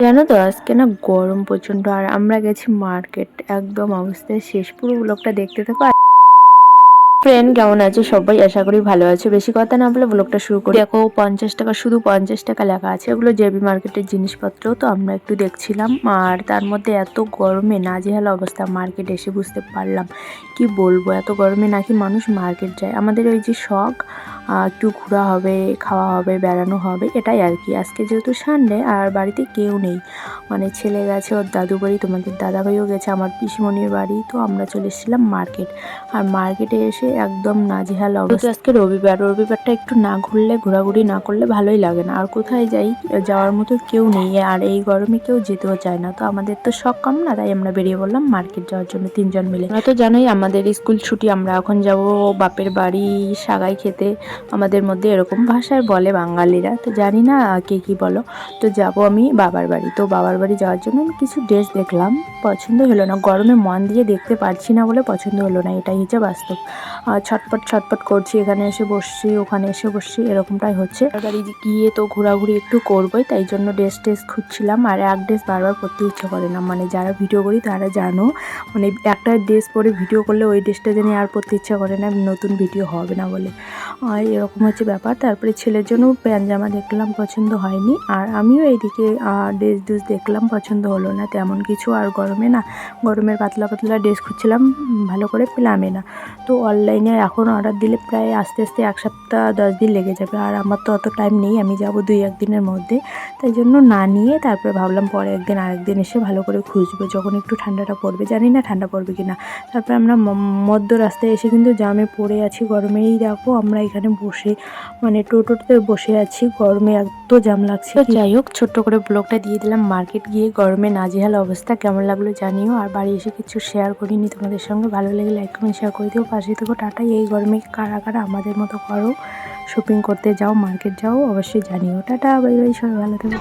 জানো তো, আজকে না গরম প্রচণ্ড আর আমরা গেছি মার্কেট একদম অবস্থায় শেষ। পুরো ব্লগটা দেখতে থাকো। ফ্রেন্ড কেমন আছে? সবাই আশা করি ভালো আছে। বেশি কথা না বলে ব্লগটা শুরু করি। দেখো, পঞ্চাশ টাকা, শুধু পঞ্চাশ টাকা লেখা আছে। ওগুলো জেবি মার্কেটের জিনিসপত্র, তো আমরা একটু দেখছিলাম। আর তার মধ্যে এত গরমে নাজেহাল অবস্থা মার্কেট এসে বুঝতে পারলাম। কি বলব, এত গরমে নাকি মানুষ মার্কেট যায়। আমাদের ওই যে শখ একটু ঘোরা হবে, খাওয়া হবে, বেড়ানো হবে, এটাই আর কি। আজকে যেহেতু সানডে আর বাড়িতে কেউ নেই। মানে ছেলে গেছে, ওর দাদু বাড়ি তোমাদের দাদাভাইও গেছে, আমার পিসিমণির বাড়ি, তো আমরা চলে এসেছিলাম মার্কেট আর মার্কেটে এসে একদম নাজেহাল অবস্থা। আজকে রবিবার, রবিবারটা একটু না ঘুরলে, ঘোরাঘুরি না করলে ভালোই লাগে না। আর কোথায় যাই, যাওয়ার মতো কেউ নেই, আর এই গরমে কেউ যেতেও চায় না। তো আমাদের তো শখ কম না, তাই আমরা বেরিয়ে পড়লাম মার্কেট যাওয়ার জন্য তিনজন মিলে। তো জানোই, আমাদের স্কুল ছুটি, আমরা এখন যাব বাপের বাড়ি, সাগাই খেতে। আমাদের মধ্যে এরকম ভাষায় বলে বাঙালিরা। তো জানি না কে কি বলো। তো যাব আমি বাবার বাড়ি। তো বাবার বাড়ি যাওয়ার জন্য আমি কিছু ড্রেস দেখলাম। পছন্দ হলো না। গরমে মন দিয়ে দেখতে পারছি না বলে পছন্দ হলো না। এটাই হচ্ছে বাস্তব। ছটপট ছটপট করছি। এখানে এসে বসছি, ওখানে এসে বসছি। এরকমটাই হচ্ছে। বাড়ি গিয়ে তো ঘোরাঘুরি একটু করবোই। তাই জন্য ড্রেস টেস খুঁজছিলাম। আর এক ড্রেস বারবার করতে ইচ্ছে করে না। মানে যারা ভিডিও করি তারা জানো মানে একটা ড্রেস পরে ভিডিও করলে ওই ড্রেসটা জানি আর পরতে ইচ্ছা করে না। নতুন ভিডিও হবে না বলে। আর এরকম হচ্ছে ব্যাপার। তারপরে ছেলের জন্য প্যান্ট জামা দেখলাম, পছন্দ হয়নি। আর আমিও এইদিকে ড্রেস ড্রেস দেখলাম, পছন্দ হলো না। তেমন কিছু আর গরমে না, গরমের পাতলা পাতলা ড্রেস খুঁজছিলাম, ভালো করে পেলামে না। তো অনলাইনে এখন অর্ডার দিলে প্রায় আস্তে আস্তে এক সপ্তাহ, দশ দিন লেগে যাবে। আর আমার তো অত টাইম নেই, আমি যাব দুই একদিনের মধ্যে। তাই জন্য না নিয়ে তারপরে ভাবলাম পরে একদিন আরেকদিন এসে ভালো করে খুঁজবো। যখন একটু ঠান্ডাটা পড়বে, জানি না ঠান্ডা পড়বে কি না তারপরে আমরা মধ্য রাস্তায় এসে কিন্তু জামে পড়ে আছি, গরমেই দেখো আমরা এখানে বসে মানে টোটোতে বসে আছি, গরমে এত জাম লাগছে। যাই হোক, ছোট্ট করে ব্লগটা দিয়ে দিলাম। মার্কেট গিয়ে গরমে নাজেহাল অবস্থা কেমন লাগল জানিও। আর বাড়ি এসে কিছু শেয়ার করিনি তোমাদের সঙ্গে। ভালো লেগে লাইক কমেন্ট শেয়ার করে দিও। পাশে থেকো, টাটা। এই গরমে কারা কারা আমাদের মতো করো? শপিং করতে যাও মার্কেট যাও, অবশ্যই জানিও। টাটা বাই বাই সবাই ভালো থেকো।